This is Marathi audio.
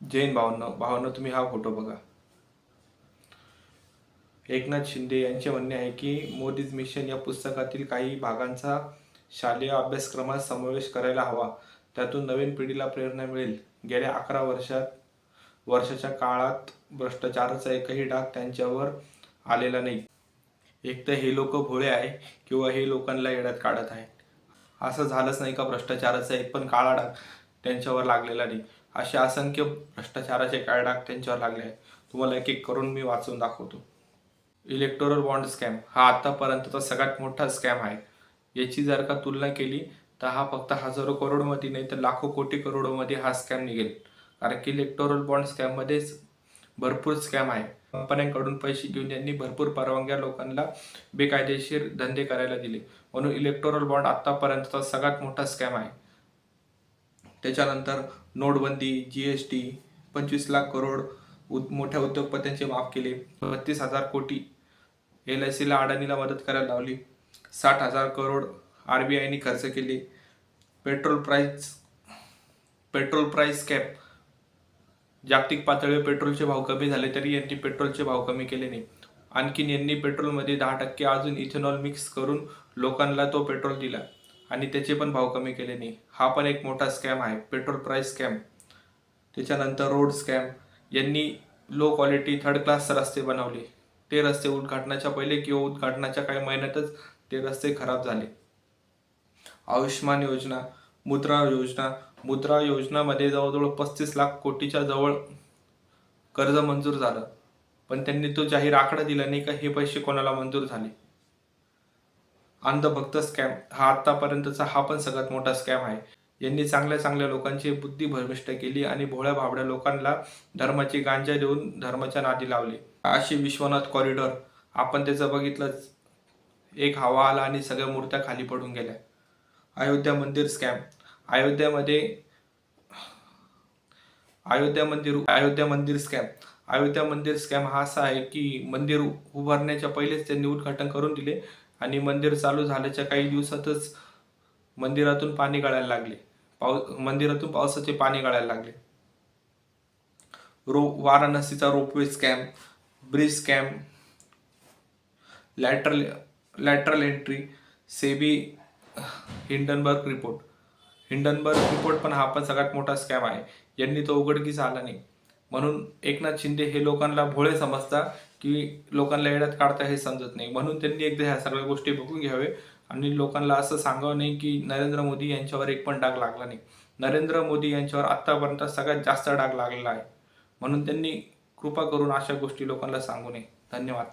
जैन भावना भावना तुम्ही हा फोटो बघा. एकनाथ शिंदे यांचे म्हणणे आहे की मोदीज मिशन या पुस्तकातील काही भागांचा शालेय अभ्यासक्रमात समावेश करायला हवा. त्यातून नवीन पिढीला प्रेरणा मिळेल. गेल्या अकरा वर्षात वर्षाच्या काळात भ्रष्टाचाराचा एकही डाग त्यांच्यावर आलेला नाही. एक तर हे लोक भोळे आहे किंवा हे लोकांना येड्यात काढत आहे असं झालंच नाही का भ्रष्टाचाराचा एक पण काळा डाग त्यांच्यावर लागलेला नाही. असे असंख्य भ्रष्टाचाराचे काळे त्यांच्यावर लागले आहेत. तुम्हाला एक एक करून मी वाचून दाखवतो. इलेक्टोरल बॉन्ड स्कॅम हा आतापर्यंतचा सगळ्यात मोठा स्कॅम आहे. याची जर का तुलना केली तर हा फक्त हजारो करोडमध्ये नाही तर लाखो कोटी करोडमध्ये हा स्कॅम निघेल. कारण की इलेक्टोरल बॉन्ड स्कॅममध्येच भरपूर स्कॅम आहे. कंपन्यांकडून पैसे घेऊन यांनी भरपूर परवानग्या लोकांना बेकायदेशीर धंदे करायला दिले. म्हणून इलेक्टोरल बॉन्ड आतापर्यंतचा सगळ्यात मोठा स्कॅम आहे. त्याच्यानंतर नोटबंदी जी एस टी पंचवीस लाख करोड उद मोठ्या उद्योगपत्यांचे माफ केले. बत्तीस हजार कोटी एल आय सीला अडाणीला मदत करायला लावली. साठ हजार करोड आर बी आयने खर्च केले. Petrol price petrol price cap. जागतिक पातळीवर पेट्रोलचे भाव कमी झाले तरी यांनी पेट्रोलचे भाव कमी केले नाही. आणखीन यांनी पेट्रोलमध्ये दहा टक्के अजून इथेनॉल मिक्स करून लोकांना तो पेट्रोल दिला. आणि त्याचे पण भाव कमी केले नाही. हा पण एक मोठा स्कॅम आहे. पेट्रोल प्राईस स्कॅम त्याच्यानंतर रोड स्कॅम यांनी लो क्वालिटी थर्ड क्लास रस्ते बनवले. ते रस्ते उद्घाटनाच्या पहिले किंवा उद्घाटनाच्या काही महिन्यातच ते रस्ते खराब झाले. आयुष्यमान योजना मुद्रा योजना. मुद्रा योजनामध्ये जवळजवळ पस्तीस लाख कोटीच्या जवळ कर्ज मंजूर झालं. पण त्यांनी तो जाहीर आकडा दिला नाही का? हे पैसे कोणाला मंजूर झाले? अंधभक्त स्कॅम हा आतापर्यंतचा हा पण सगळ्यात मोठा स्कॅम आहे. यांनी चांगल्या चांगल्या लोकांची बुद्धी भ्रमिष्ट केली आणि भोळ्या भाबड्या लोकांना धर्माची गांजा देऊन धर्माच्या नादी लावली. अशी विश्वनाथ कॉरिडॉर आपण त्याचं बघितलंच. एक हवा आला आणि सगळ्या मूर्त्या खाली पडून गेल्या. अयोध्या मंदिर स्कॅम अयोध्यामध्ये अयोध्या मंदिर अयोध्या मंदिर स्कॅम अयोध्या मंदिर स्कॅम हा असा आहे की मंदिर उभारण्याच्या पहिलेच त्यांनी उद्घाटन करून दिले. आणि मंदिर चालू झाल्याच्या काही दिवसातच मंदिरातून पाणी गळायला लागले. पाऊ मंदिरातून पावसाचे पाणी गळायला लागले. रो वाराणसीचा ropeway scam bridge scam lateral lateral entry SEBI Hindenburg report. Hindenburg report पण हा पण सगळ्यात मोठा स्कॅम आहे. यांनी तो उघडकीस आला नाही. म्हणून एकनाथ शिंदे हे लोकांना भोळे समजता की लोकांना येड्यात काढता हे समजत नाही. म्हणून त्यांनी एकदा ह्या सगळ्या गोष्टी बघून घ्यावे आणि लोकांना असं सांगावं नाही की नरेंद्र मोदी यांच्यावर एक पण डाग लागला नाही. नरेंद्र मोदी यांच्यावर आत्तापर्यंत सगळ्यात जास्त डाग लागलेला आहे. म्हणून त्यांनी कृपा करून अशा गोष्टी लोकांना सांगू नये. धन्यवाद.